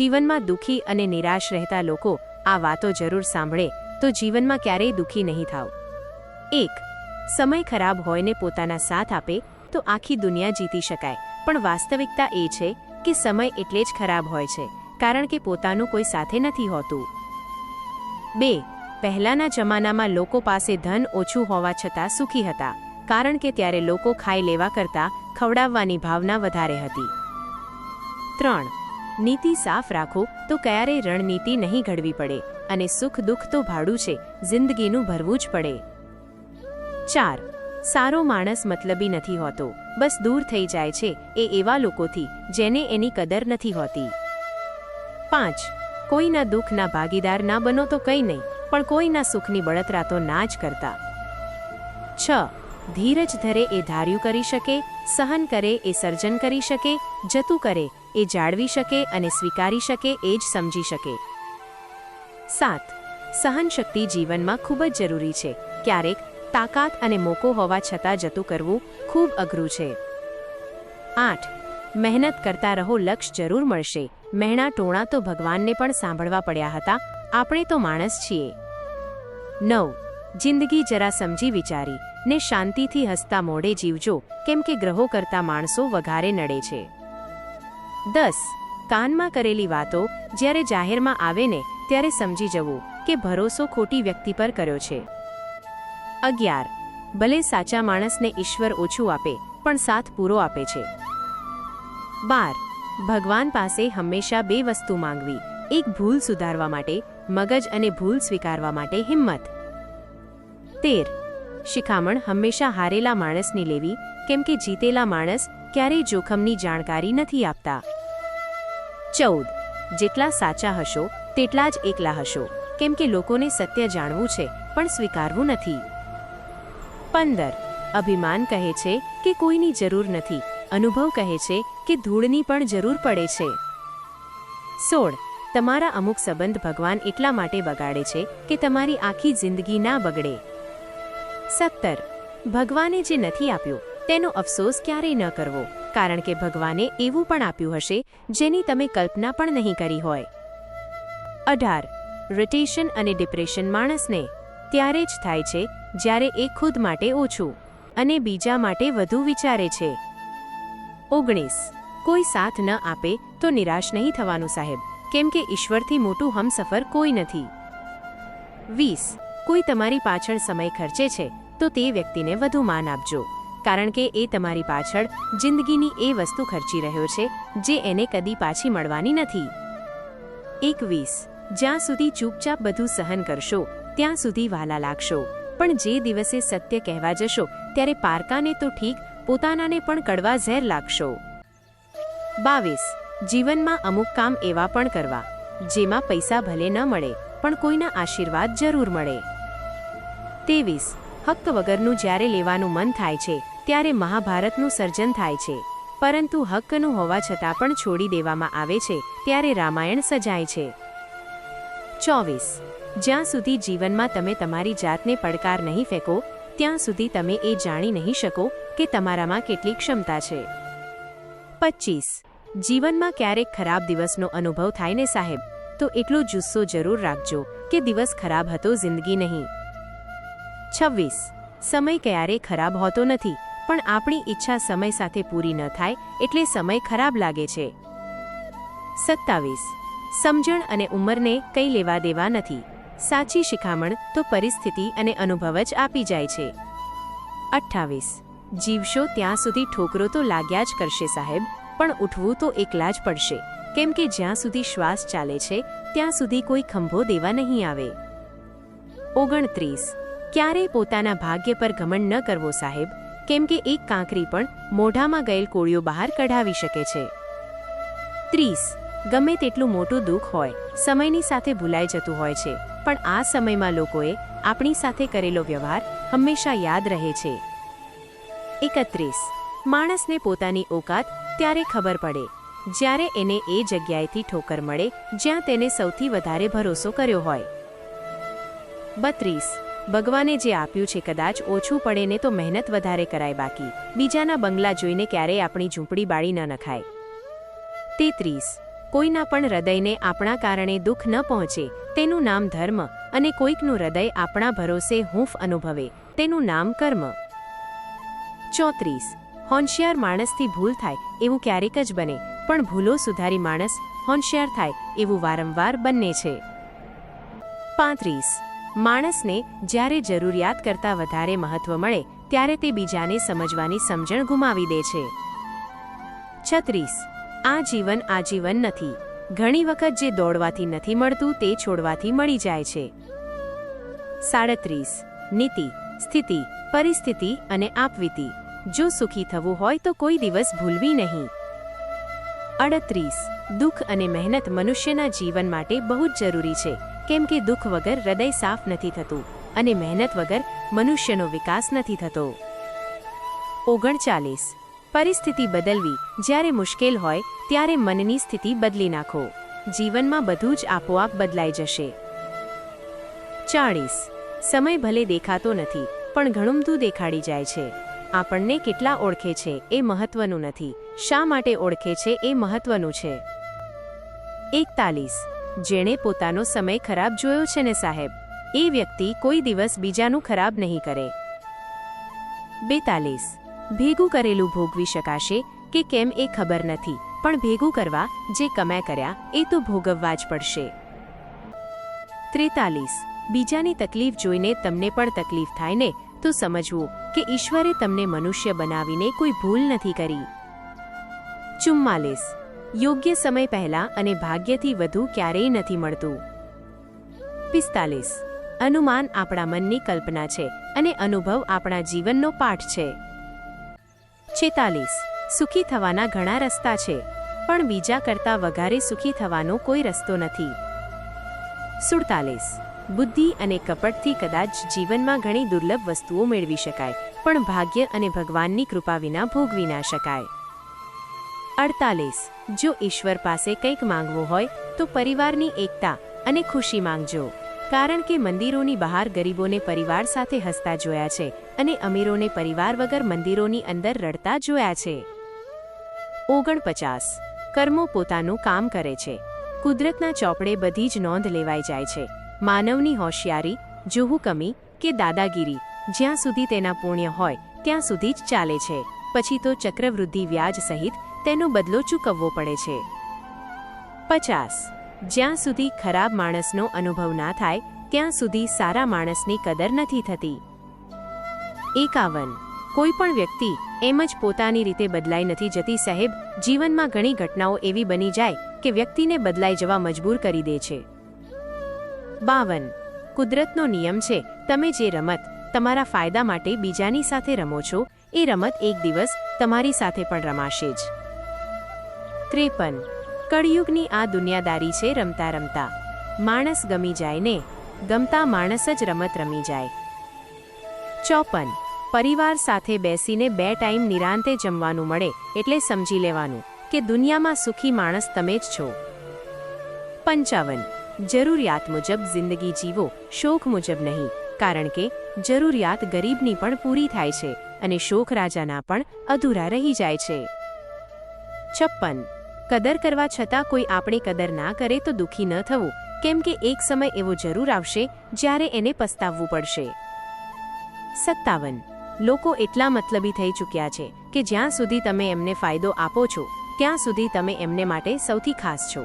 જીવનમાં દુઃખી અને નિરાશ રહેતા લોકો આ વાતો જરૂર સાંભળે, તો જીવનમાં ક્યારેય દુઃખી નહીં થાવ. એક, સમય ખરાબ હોય ને પોતાના સાથ આપે, તો આખી દુનિયા જીતી શકાય. પણ વાસ્તવિકતા એ છે કે સમય એટલે જ ખરાબ હોય છે, કારણ કે પોતાનું કોઈ સાથે નથી હોતું. બે, પહેલાના જમાનામાં લોકો પાસે ધન ઓછું હોવા છતાં સુખી હતા, કારણ કે ત્યારે લોકો ખાઈ લેવા કરતાં ખવડાવવાની ભાવના વધારે હતી. ત્રણ નીતિ સાફ રાખો તો ક્યારેય રણનીતિ નહીં ઘડવી પડે અને સુખ દુઃખ તો ભાડું છે, જિંદગીનું ભરવું જ પડે. ચાર, સારો માણસ મતલબી નથી હોતો. બસ દૂર થઈ જાય છે, એ એવા લોકોથી જેને એની કદર નથી હોતી. પાંચ, કોઈના દુઃખના ભાગીદાર ના બનો તો કંઈ નહીં, પણ કોઈના સુખની બળતરા તો ના જ કરતા. છ, ધીરજ ધરે એ ધાર્યું કરી શકે, સહન કરે એ સર્જન કરી શકે, જતું કરે એ જાળવી શકે અને સ્વીકારી શકે એ જ સમજી શકે. સાત, સહનશક્તિ જીવનમાં ખૂબ જ જરૂરી છે. ક્યારેક તાકાત અને મોકો હોવા છતાં જતું કરવું ખૂબ અઘરું છે. આઠ, મહેનત કરતા રહો લક્ષ જરૂર મળશે. મહેણા ટોણા તો ભગવાનને પણ સાંભળવા પડ્યા હતા. આપણે તો માણસ છીએ. નવ, જિંદગી જરા સમજી વિચારી. ને શાંતિથી હસતા મોડે જીવજો. કેમ કે ગ્રહો કરતા માણસો વઘારે નડે છે. દસ. કાનમાં કરેલી વાતો જ્યારે જાહેરમાં આવે ને, ત્યારે સમજી જવું કે ભરોસો ખોટી વ્યક્તિ પર કર્યો છે. અગિયાર. ભલે સાચા માણસને ઈશ્વર ઓછું આપે, પણ સાથ પૂરો આપે છે. બાર. ભગવાન પાસે હંમેશા બે વસ્તુ માંગવી, એક ભૂલ સુધારવા માટે, મગજ અને ભૂલ સ્વીકારવા માટે હિંમત. તેર. શિખામણ હંમેશા હારેલા માણસની લેવી, કેમ કે જીતેલા માણસ ક્યારેય જોખમની જાણકારી નથી આપતા. ચૌદ. જેટલા સાચા હશો, તેટલા જ એકલા હશો. કેમ કે લોકોને સત્ય જાણવું છે, પણ સ્વીકારવું નથી. પંદર. અભિમાન કહે છે કે કોઈની જરૂર નથી. અનુભવ કહે છે કે ધૂળની પણ જરૂર પડે છે. સોળ. તમારા અમુક સંબંધ ભગવાન એટલા માટે બગાડે છે કે તમારી આખી જિંદગી ના બગડે. સત્તર. ભગવાને જે નથી આપ્યું તેનો અફસોસ ક્યારેય ન કરવો, કારણ કે ભગવાને એવું પણ આપ્યું હશે, જેની તમે કલ્પના પણ નહીં કરી હોય. અઢાર. રિટેશન અને ડિપ્રેશન માણસને ત્યારે જ થાય છે, જ્યારે એ ખુદ માટે ઓછું અને બીજા માટે વધુ વિચારે છે. ઓગણીસ. કોઈ સાથ ન આપે તો નિરાશ નહીં થવાનું સાહેબ, કેમ કે ઈશ્વરથી મોટું હમસફર કોઈ નથી. વીસ. કોઈ તમારી પાછળ સમય ખર્ચે છે, તો તે વ્યક્તિને વધુ માન આપજો. કારણ કે એ તમારી પાછળ જિંદગીની એ વસ્તુ ખર્ચી રહ્યો છે, જે એને કદી પાછી મળવાની નથી. એકવીસ. જ્યાં સુધી ચૂપચાપ બધું સહન કરશો, ત્યાં સુધી વાલા લાગશો. પણ જે દિવસે સત્ય કહેવા જશો, ત્યારે પારકાને તો ઠીક પોતાનાને પણ કડવા ઝેર લાગશો. બાવીસ. જીવનમાં અમુક કામ એવા પણ કરવા, જેમાં પૈસા ભલે ન મળે, પણ કોઈના આશીર્વાદ જરૂર મળે. તેવીસ હક્ક વગરનું જ્યારે લેવાનું મન થાય છે ત્યારે મહાભારતનું સર્જન થાય છે. પરંતુ હક્કનું હોવા છતાં પણ છોડી દેવામાં આવે છે, ત્યારે રામાયણ સજાય છે. ચોવીસ. જ્યાં સુધી જીવનમાં તમે તમારી જાતને પડકાર નહીં ફેંકો, ત્યાં સુધી તમે એ જાણી નહીં શકો કે તમારામાં કેટલી ક્ષમતા છે. પચીસ. જીવનમાં ક્યારેક ખરાબ દિવસનો અનુભવ થાય ને સાહેબ, તો એટલો જુસ્સો જરૂર રાખજો કે દિવસ ખરાબ હતો, જિંદગી નહીં. છવ્વીસ. સમય ક્યારેય ખરાબ હોતો નથી પણ આપણી ઈચ્છા સમય સાથે પૂરી ન થાય એટલે સમય ખરાબ લાગે છે. સત્તાવીસ. સમજણ અને ઉંમરને કંઈ લેવા દેવા નથી. સાચી શિખામણ તો પરિસ્થિતિ અને અનુભવ જ આપી જાય છે. અઠ્ઠાવીસ. જીવશો ત્યાં સુધી ઠોકરો તો લાગ્યા જ કરશે સાહેબ, પણ ઉઠવું તો એકલા જ પડશે. કેમ કે જ્યાં સુધી શ્વાસ ચાલે છે, ત્યાં સુધી કોઈ ખંભો દેવા નહીં આવે. ઓગણત્રીસ. ક્યારેય પોતાના ભાગ્ય પર ઘમંડ ન કરવો સાહેબ કેમ કે એક કાંકરી પણ મોઢામાં ગયેલ કોળીઓ બહાર કઢાવી શકે છે. ત્રીસ. ગમે તેટલું મોટું દુઃખ હોય, સમયની સાથે ભૂલાઈ જતું હોય છે, પણ આ સમયમાં લોકોએ આપણી સાથે કરેલો વ્યવહાર હંમેશા યાદ રહે છે. એકત્રીસ. માણસને પોતાની ઓકાત ત્યારે ખબર પડે, જ્યારે એને એ જગ્યાએથી ઠોકર મળે, જ્યાં તેને સૌથી વધારે ભરોસો કર્યો હોય. બત્રીસ. ભગવાને જે આપ્યું છે કદાચ ઓછું પડે ને તો મહેનત વધારે કરાય બાકી. બીજાના બંગલા જોઈને ક્યારેય આપણી ઝૂંપડી બાળી ન નખાય. તેત્રીસ. કોઈના પણ હૃદયને આપણા કારણે દુઃખ ન પહોંચે, તેનું નામ ધર્મ અને કોઈકનું હૃદય આપણા ભરોસે હૂંફ અનુભવે, તેનું નામ કર્મ. ચોત્રીસ. હોંશિયાર માણસથી ભૂલ થાય એવું ક્યારેક જ બને, પણ ભૂલો સુધારી માણસ હોંશિયાર થાય એવું વારંવાર બંને છે. પાંત્રીસ. માણસને જ્યારે જરૂરિયાત કરતાં વધારે મહત્વ મળે, ત્યારે તે બીજાને સમજવાની સમજણ ગુમાવી દે છે. છત્રીસ. આ જીવન આજીવન નથી. ઘણી વખત જે દોડવાથી નથી મળતું, તે છોડવાથી મળી જાય છે. સાડત્રીસ. નીતિ, સ્થિતિ, પરિસ્થિતિ અને આપવીતી. જો સુખી થવું હોય તો કોઈ દિવસ ભૂલવી નહીં. અડત્રીસ. દુઃખ અને મહેનત મનુષ્યના જીવન માટે બહુ જ જરૂરી છે. કેમ કે દુઃખ વગર હૃદય સાફ નથી થતું અને મહેનત વગર મનુષ્યનો વિકાસ નથી થતો. ઓગણચાલીસ. પરિસ્થિતિ બદલવી. જ્યારે મુશ્કેલ હોય, ત્યારે મનની સ્થિતિ બદલી નાખો. જીવનમાં બધું જ આપોઆપ બદલાઈ જશે. ચાળીસ. સમય ભલે દેખાતો નથી, પણ ઘણુંબધું દેખાડી જાય છે. આપણને કેટલા ઓળખે છે એ મહત્વનું નથી. શા માટે ઓળખે છે એ મહત્વનું છે? એકતાલીસ. જેણે પોતાનો સમય ખરાબ જોયો છે ને સાહેબ. એ વ્યક્તિ કોઈ દિવસ બીજાનું ખરાબ નહીં કરે. બેતાલીસ. ભેગું કરેલું ભોગવી શકાશે કે કેમ એ ખબર નથી, પણ ભેગું કરવા જે કમાય કર્યા એ તો ભોગવવા જ પડશે. ત્રેતાલીસ. બીજાની તકલીફ જોઈને તમને પણ તકલીફ થાય ને, તો સમજવું કે ઈશ્વરે તમને મનુષ્ય બનાવીને કોઈ ભૂલ નથી કરી. ચુમ્માલીસ. યોગ્ય સમય પહેલા અને ભાગ્યથી વધુ ક્યારેય નથી મળતું. પિસ્તાલીસ. અનુમાન આપણા મનની કલ્પના છે અને અનુભવ આપણા જીવનનો પાઠ છે. છેતાલીસ. સુખી થવાના ઘણા રસ્તા છે, પણ બીજા કરતાં વઘારે સુખી થવાનો કોઈ રસ્તો નથી. સુડતાલીસ. બુદ્ધિ અને કપટથી કદાચ જીવનમાં ઘણી દુર્લભ વસ્તુઓ મેળવી શકાય, પણ ભાગ્ય અને ભગવાનની કૃપા વિના ભોગવી ના શકાય. અડતાલીસ. જો ઈશ્વર પાસે કંઈક માંગવું હોય, તો પરિવારની એકતા અને ખુશી માંગજો. કારણ કે મંદિરોની બહાર ગરીબોને પરિવાર સાથે હસતા જોયા છે અને અમીરોને પરિવાર વગર મંદિરોની અંદર રડતા જોયા છે. ઓગણપચાસ. કર્મો પોતાનું કામ કરે છે. કુદરતના ચોપડે બધી જ નોંધ લેવાઈ જાય છે. માનવની હોશિયારી જોવું કમી કે દાદાગીરી, જ્યાં સુધી તેના પુણ્ય હોય, ત્યાં સુધી જ ચાલે છે. પછી તો ચક્રવૃદ્ધિ વ્યાજ સહિત તેનો બદલો ચૂકવવો પડે છે. પચાસ. જ્યાં સુધી ખરાબ માણસનો અનુભવ ના થાય, ત્યાં સુધી સારા માણસની કદર નથી થતી. એકાવન. કોઈ પણ વ્યક્તિ એમ જ પોતાની રીતે બદલાઈ નથી જતી, સાહેબ. જીવનમાં ઘણી ઘટનાઓ એવી બની જાય કે વ્યક્તિને બદલાઈ જવા મજબૂર કરી દે છે. બાવન. કુદરતનો નિયમ છે, તમે જે રમત તમારા ફાયદા માટે બીજાની સાથે રમો છો, એ રમત એક દિવસ તમારી સાથે પણ રમાશે જ. ત્રેપન. કળિયુગની આ દુનિયાદારી છે રમતા રમતા. માણસ ગમી જાય ને, ગમતા માણસ જ રમત રમી જાય. ચોપન. પરિવાર સાથે બેસીને બે ટાઈમ નિરાંતે જમવાનું મળે, એટલે સમજી લેવાનું કે દુનિયામાં સુખી માણસ તમે જ છો. પંચાવન. જરૂરિયાત મુજબ જિંદગી જીવો, શોખ મુજબ નહીં, કારણ કે જરૂરિયાત ગરીબની પણ પૂરી થાય છે, અને શોખ રાજાના પણ અધૂરા રહી જાય છે. છપ્પન. કદર કરવા છતાં કોઈ આપણી કદર ના કરે તો દુઃખી ન થવું. કેમ કે એક સમય એવો જરૂર આવશે જ્યારે એને પસ્તાવવું પડશે. સત્તાવન. લોકો એટલા મતલબી થઈ ચૂક્યા છે કે જ્યાં સુધી તમે એમને ફાયદો આપો છો, ત્યાં સુધી તમે એમને માટે સૌથી ખાસ છો.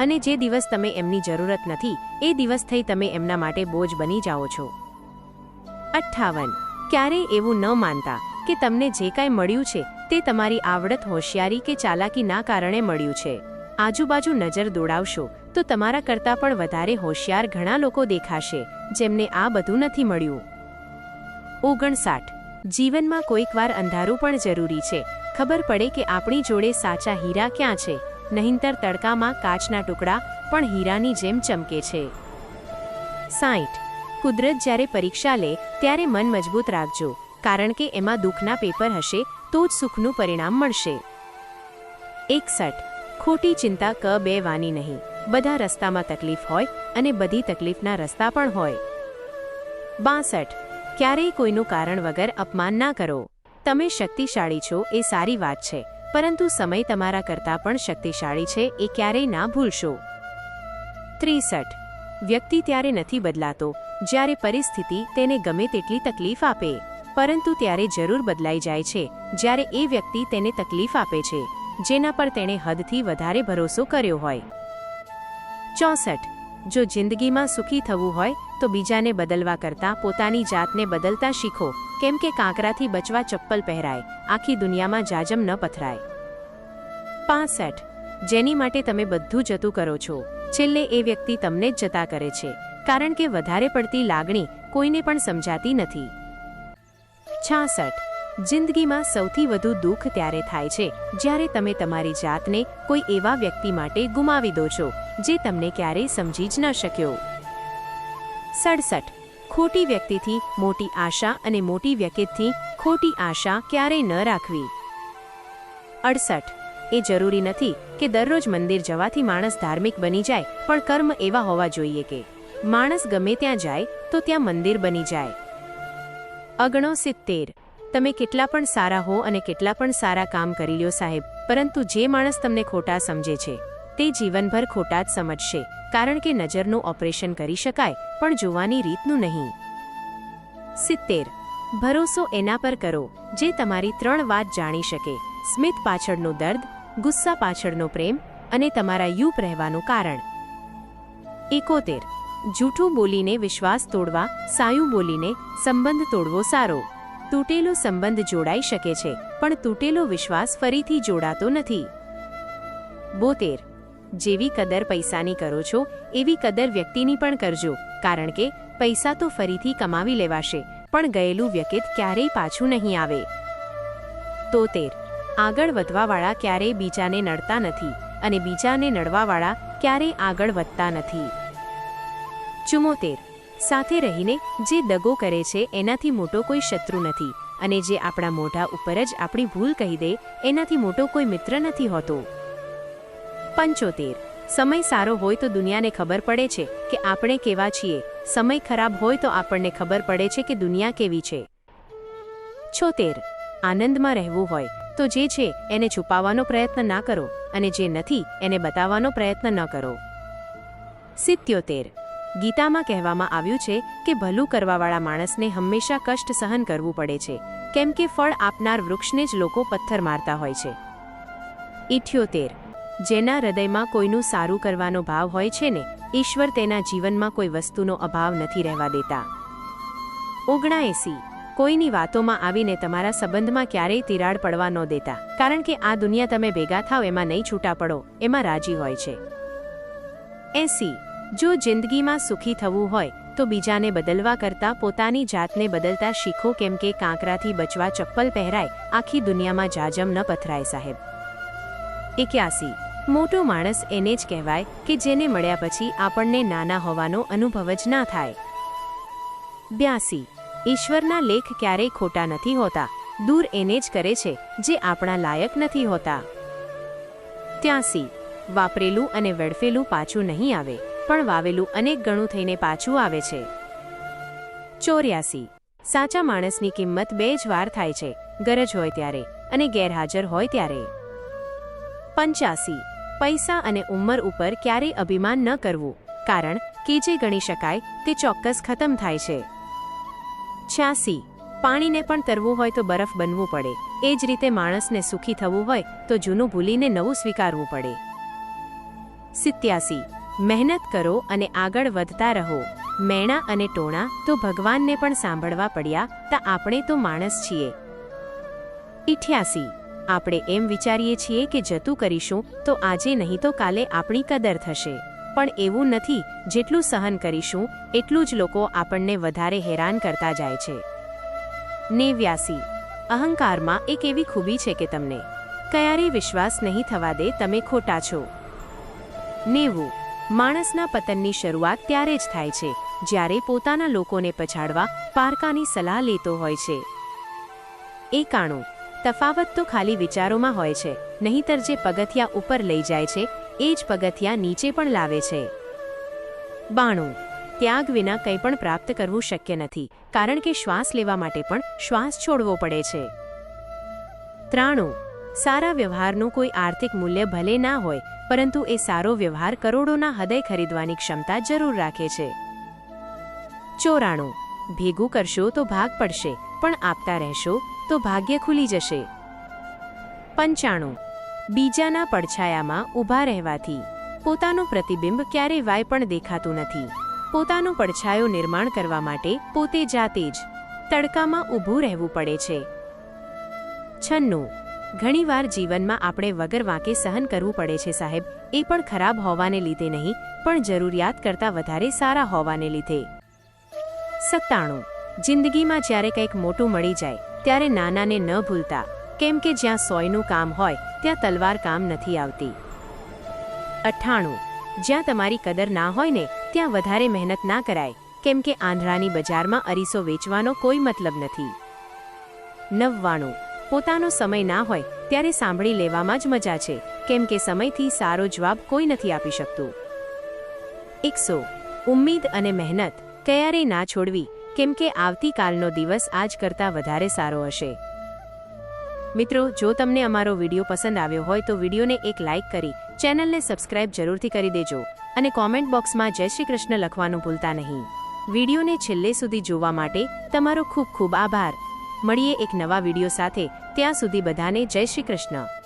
અને જે દિવસ તમે એમની જરૂરત નથી, એ દિવસ થઈ તમે એમના માટે બોજ બની જાઓ છો. અઠ્ઠાવન. ક્યારેય એવું ન માનતા કે તમને જે કાંઈ મળ્યું છે તે તમારી આવડત, હોશિયારી કે ચાલાકીના કારણે મળ્યું છે. આજુબાજુ નજર દોડાવશો, તો તમારા કરતાં પણ વધારે હોશિયાર ઘણા લોકો દેખાશે, જેમને આ બધું નથી મળ્યું. ઓગણસાઠ. જીવનમાં કોઈકવાર અંધારું પણ જરૂરી છે. ખબર પડે કે આપણી જોડે સાચા હીરા ક્યાં છે. નહીંતર તડકામાં કાચના ટુકડા પણ હીરાની જેમ ચમકે છે. સાઠ કુદરત જ્યારે પરીક્ષા લે, ત્યારે મન મજબૂત રાખજો, કારણ કે એમાં દુઃખના પેપર હશે તો જ સુખનું પરિણામ મળશે. એકસઠ. ખોટી ચિંતા ક બે વાની નહીં. બધા રસ્તામાં તકલીફ હોય અને બધી તકલીફના રસ્તા પણ હોય. બાસઠ. ક્યારેય કોઈનું કારણ વગર અપમાન ના કરો. તમે શક્તિશાળી છો એ સારી વાત છે, પરંતુ સમય તમારા કરતાં પણ શક્તિશાળી છે એ ક્યારેય ના ભૂલશો. ત્રીસઠ. વ્યક્તિ ત્યારે નથી બદલાતો, જ્યારે પરિસ્થિતિ તેને ગમે તેટલી તકલીફ આપે. પરંતુ ત્યારે જરૂર બદલાઈ જાય છે, જ્યારે એ વ્યક્તિ તેને તકલીફ આપે છે, જેના પર તેણે હદથી વધારે ભરોસો કર્યો હોય. ચોસઠ. જો જિંદગીમાં સુખી થવું હોય, તો બીજાને બદલવા કરતાં પોતાની જાતને બદલતા શીખો, કેમ કે કાંકરાથી બચવા ચપ્પલ પહેરાય, આખી દુનિયામાં જાજમ ન પથરાય. પાસઠ. જેની માટે તમે બધું જતું કરો છો, છેલ્લે એ વ્યક્તિ તમને જ જતા કરે છે, કારણ કે વધારે પડતી લાગણી કોઈને પણ સમજાતી નથી. છાસઠ. જિંદગીમાં સૌથી વધુ દુઃખ ત્યારે થાય છે, જ્યારે તમે તમારી જાતને કોઈ એવા વ્યક્તિ માટે ગુમાવી દો છો, જે તમને ક્યારેય સમજી જ ન શક્યો. સડસઠ. ખોટી વ્યક્તિથી મોટી આશા અને મોટી વ્યક્તિથી ખોટી આશા ક્યારેય ન રાખવી. અડસઠ. એ જરૂરી નથી કે દરરોજ મંદિર જવાથી માણસ ધાર્મિક બની જાય, પણ કર્મ એવા હોવા જોઈએ કે, માણસ ગમે ત્યાં જાય તો ત્યાં મંદિર બની જાય. અગણો સિત્તેર તમે કેટલા પણ સારા હો અને કેટલા પણ સારા કામ કરી લ્યો સાહેબ, પરંતુ જે માણસ તમને ખોટા સમજે છે, તે જીવનભર ખોટા જ સમજશે, કારણ કે નજરનું ઓપરેશન કરી શકાય, પણ જોવાની રીતનું નહીં. સિત્તેર. ભરોસો એના પર કરો, જે તમારી ત્રણ વાત જાણી શકે, સ્મિત પાછળનું દર્દ, ગુસ્સા પાછળનો પ્રેમ, અને તમારા યુપ રહેવાનું કારણ. એકોતેર. જૂઠું બોલીને વિશ્વાસ તોડવા, સાયું બોલીને સંબંધ તોડવો સારો. તૂટેલો સંબંધ જોડાઈ શકે છે, પણ તૂટેલો વિશ્વાસ ફરીથી જોડાતો નથી. બોતેર. જેવી કદર પૈસાની કરો છો, એવી કદર વ્યક્તિની પણ કરજો, કારણ કે પૈસા તો ફરીથી કમાવી લેવાશે, પણ ગયેલું વ્યકિત ક્યારેય પાછું નહીં આવે. તોતેર. આગળ વધવાવાળા ક્યારેય બીજાને નડતા નથી, અને બીજાને નડવાવાળા ક્યારેય આગળ વધતા નથી. ચુમોતેર. સાથે રહીને જે દગો કરે છે, એનાથી મોટો કોઈ શત્રુ નથી. અને જે આપણા મોઢા ઉપર જ આપણી ભૂલ કહી દે, એનાથી મોટો કોઈ મિત્ર નથી હોતો. પંચોતેર. સમય સારો હોય તો દુનિયાને ખબર પડે છે કે આપણે કેવા છીએ. સમય ખરાબ હોય તો આપણને ખબર પડે છે કે દુનિયા કેવી છે. છોતેર. આનંદમાં રહેવું હોય તો જે છે, એને છુપાવવાનો પ્રયત્ન ના કરો. અને જે નથી, એને બતાવવાનો પ્રયત્ન ન કરો. સિત્યોતેર. ગીતામાં કહેવામાં આવ્યું છે કે ભલું કરવાવાળા માણસને હંમેશા કષ્ટ સહન કરવું પડે છે, કેમ કે ફળ આપનાર વૃક્ષને જ લોકો પથ્થર મારતા હોય છે. ઇઠ્યોતેર. જેના હૃદયમાં કોઈનું સારું કરવાનો ભાવ હોય છે ને, ઈશ્વર તેના જીવનમાં કોઈ વસ્તુનો અભાવ નથી રહેવા દેતા. ઓગણાએસી. કોઈની વાતોમાં આવીને તમારા સંબંધમાં ક્યારેય તિરાડ પડવા ન દેતા, કારણ કે આ દુનિયા તમે ભેગા થાવ એમાં નહીં છૂટા પડો, એમાં રાજી હોય છે. એસી. જો જિંદગીમાં સુખી થવું હોય, તો બીજાને બદલવા કરતાં પોતાની જાતને બદલતા શીખો કેમ કે કાંકરાથી બચવા ચપ્પલ પહેરાય, આખી દુનિયામાં જાજમ ન પથરાય સાહેબ. એક્યાસી. મોટો માણસ એને જ કહેવાય કે જેને મળ્યા પછી આપણને નાના હોવાનો અનુભવ જ ના થાય. બ્યાસી. ઈશ્વરના લેખ ક્યારેય ખોટા નથી હોતા, દૂર એને જ કરે છે, જે આપણા લાયક નથી હોતા. ત્યાસી. વાપરેલું અને વેડફેલું પાછું નહીં આવે. પણ વાવેલું અનેક ગણું થઈને પાછું આવે છે. ચોર્યાસી. સાચા માણસની કિંમત બે જ વાર થાય છે, ગરજ હોય ત્યારે અને ગેરહાજર હોય ત્યારે. પંચ્યાસી. પૈસા અને ઉંમર ઉપર ક્યારેય અભિમાન ન કરવું, કારણ કે જે ગણી શકાય તે ચોક્કસ ખતમ થાય છે. છ્યાસી. પાણીને પણ તરવું હોય તો બરફ બનવું પડે, એ જ રીતે માણસને સુખી થવું હોય તો જૂનું ભૂલીને નવું સ્વીકારવું પડે. સિત્યાસી. મહેનત કરો અને આગળ વધતા રહો. મેણા અને ટોણા તો ભગવાનને પણ સાંભળવા પડ્યા, તા આપણે તો માણસ છીએ. ઇઠ્યાસી. આપણે એમ વિચારીએ છીએ કે જતું કરીશું, તો આજે નહીં તો કાલે આપણી કદર થશે. પણ એવું નથી, જેટલું સહન કરીશું, એટલું જ લોકો આપણને વધારે હેરાન કરતા જાય છે. નેવ્યાસી. અહંકારમાં એક એવી ખૂબી છે કે તમને ક્યારેય વિશ્વાસ નહીં થવા દે, તમે ખોટા છો. નેવું. માણસના પતનની શરૂઆત ત્યારે જ થાય છે, જ્યારે પોતાના લોકોને પછાડવા પારકાની સલાહ લેતો હોય છે. એકાણું. તફાવત તો ખાલી વિચારોમાં હોય છે, નહીંતર જે પગથિયા ઉપર લઈ જાય છે, એ જ પગથિયા નીચે પણ લાવે છે. બાણું. ત્યાગ વિના કંઈ પણ પ્રાપ્ત કરવું શક્ય નથી, કારણ કે શ્વાસ લેવા માટે પણ શ્વાસ છોડવો પડે છે. ત્રાણું. સારા વ્યવહારનું કોઈ આર્થિક મૂલ્ય ભલે ના હોય પરંતુ એ સારો વ્યવહાર કરોડોના હૃદય ખરીદવાની ક્ષમતા જરૂર રાખે છે. ચોરાણું. ભેગું કરશો તો ભાગ પડશે, પણ આપતા રહેશો તો ભાગ્ય ખુલી જશે. પંચાણું. બીજાના પડછાયામાં ઊભા રહેવાથી. પોતાનું પ્રતિબિંબ ક્યારેય વાય પણ દેખાતું નથી. પોતાનો પડછાયો નિર્માણ કરવા માટે પોતે જાતે જ તડકામાં ઊભું રહેવું પડે છે. છન્નું. ઘણીવાર જીવનમાં આપણે વગર વાંકે સહન કરવું પડે છે સાહેબ. એ પણ ખરાબ હોવાને લીધે નહીં, પણ જરૂરિયાત કરતાં વધારે સારા હોવાને લીધે. સત્તાણું. જિંદગીમાં જ્યારે કંઈક મોટું મળી જાય, ત્યારે નાનાને ન ભૂલતા. કેમ કે જ્યાં સોયનું કામ હોય, ત્યાં તલવાર કામ નથી આવતી. અઠ્ઠાણું. જ્યાં તમારી કદર ના હોય ને, ત્યાં વધારે મહેનત ના કરાય, કેમ કે આંધળાની બજારમાં અરીસો વેચવાનો કોઈ મતલબ નથી. નવ્વાણું. પોતાનો સમય ના હોય ત્યારે સાંભળી લેવામાં જ મજા છે. કેમ કે સમયથી સારો જવાબ કોઈ નથી આપી શકતું. એકસો. ઉમ્મીદ અને મહેનત. ક્યારેય ના છોડવી? કેમ કે આવતીકાલનો દિવસ આજ કરતાં વધારે સારો હશે. મિત્રો, જો તમને અમારો વીડિયો પસંદ આવ્યો હોય તો વિડીયોને એક લાઇક કરી, ચેનલને સબસ્ક્રાઇબ જરૂરથી કરી દેજો અને કોમેન્ટ બોક્સમાં જય શ્રી કૃષ્ણ લખવાનું ભૂલતા નહીં. વિડીયોને છેલ્લે સુધી જોવા માટે તમારો ખૂબ ખૂબ આભાર. મળીએ એક નવા વીડિયો સાથે. ત્યાં સુધી બધાને જય શ્રી કૃષ્ણ.